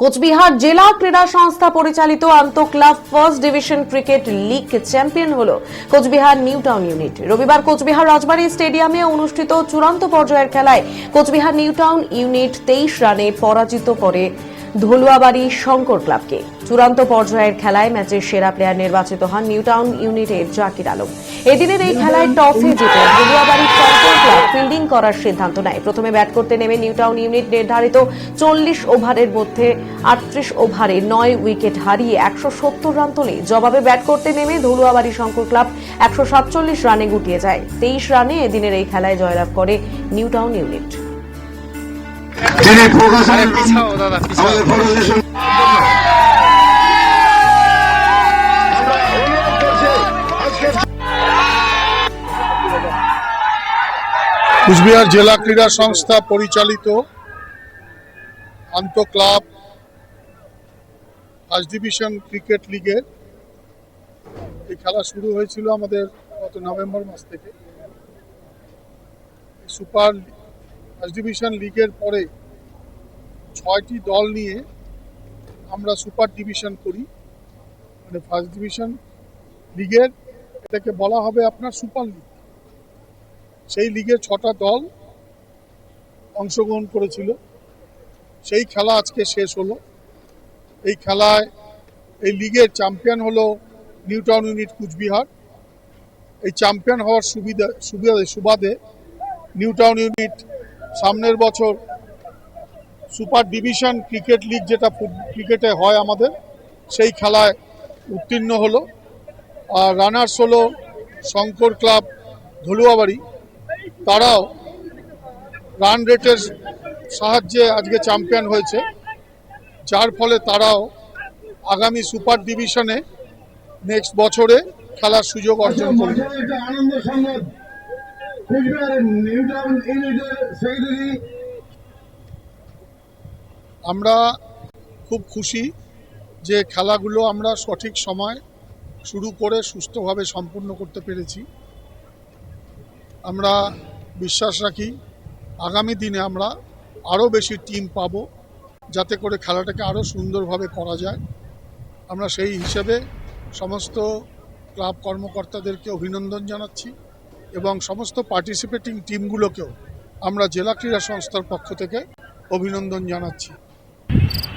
কোচবিহার জেলা ক্রীড়া সংস্থা পরিচালিত আন্তঃক্লাব first division cricket league champion হল কোচবিহার নিউ টাউন ইউনিট। রবিবার কোচবিহার রাজবাড়ী স্টেডিয়ামে অনুষ্ঠিত চূড়ান্ত পর্যায়ের খেলায় কোচবিহার নিউ টাউন ইউনিট তেইশ রানে পরাজিত করে ধলুয়াবাড়ি শঙ্কর ক্লাবকে। চূড়ান্ত পর্যায়ের খেলায় ম্যাচের সেরা প্লেয়ার নির্বাচিত হন নিউটাউন ইউনিটের জাকির আলম। এদিনের এই খেলায় টসে জিতে ধলুয়াবাড়ি শঙ্কর ক্লাব ফিল্ডিং করার সিদ্ধান্ত নেয়। প্রথমে ব্যাট করতে নেমে নিউটাউন ইউনিট নির্ধারিত চল্লিশ ওভারের মধ্যে আটত্রিশ ওভারে নয় উইকেট হারিয়ে একশো সত্তর রান তোলে। জবাবে ব্যাট করতে নেমে ধলুয়াবাড়ি শঙ্কর ক্লাব একশো সাতচল্লিশ রানে গুটিয়ে যায়। তেইশ রানে এদিনের এই খেলায় জয়লাভ করে নিউটাউন ইউনিট। যিনি আমাদের কুচবিহার জেলা ক্রীড়া সংস্থা পরিচালিত আন্ত ক্লাব ফার্স্ট ডিভিশন ক্রিকেট লিগের এই খেলা শুরু হয়েছিল আমাদের গত নভেম্বর মাস থেকে। সুপার ফার্স্ট ডিভিশন লিগের পরে ছয়টি দল নিয়ে আমরা সুপার ডিভিশন করি। মানে ফার্স্ট ডিভিশন লিগের, এটাকে বলা হবে আপনার সুপার লিগ। সেই লিগে ছটা দল অংশগ্রহণ করেছিল। সেই খেলা আজকে শেষ হলো। এই খেলায় এই লিগের চ্যাম্পিয়ন হলো নিউটাউন ইউনিট কুচবিহার। এই চ্যাম্পিয়ন হওয়ার সুবিধা সুবিধা, সুবাদে নিউটাউন ইউনিট সামনের বছর সুপার ডিভিশন ক্রিকেট লিগ যেটা ক্রিকেটে হয় আমাদের, সেই খেলায় উত্তীর্ণ হলো। আর রানার্স হলো শঙ্কর ক্লাব ধলুয়াবাড়ি। তারাও রান রেটের সাহায্যে আজকে চ্যাম্পিয়ন হয়েছে। যার ফলে তারাও আগামী সুপার ডিভিশনে নেক্সট বছরে খেলার সুযোগ অর্জন করবে। সংবাদ। কুচবিহারের নিউ টাউন ইউনিটের সেক্রেটারি আমরা খুব খুশি যে খেলাগুলো আমরা সঠিক সময় শুরু করে সুস্থভাবে সম্পূর্ণ করতে পেরেছি। আমরা বিশ্বাস রাখি আগামী দিনে আমরা আরও বেশি টিম পাব যাতে করে খেলাটাকে আরও সুন্দরভাবে করা যায়। আমরা সেই হিসেবে সমস্ত ক্লাব কর্মকর্তাদেরকে অভিনন্দন জানাচ্ছি এবং সমস্ত পার্টিসিপেটিং টিমগুলোকেও আমরা জেলা ক্রীড়া সংস্থার পক্ষ থেকে অভিনন্দন জানাচ্ছি। you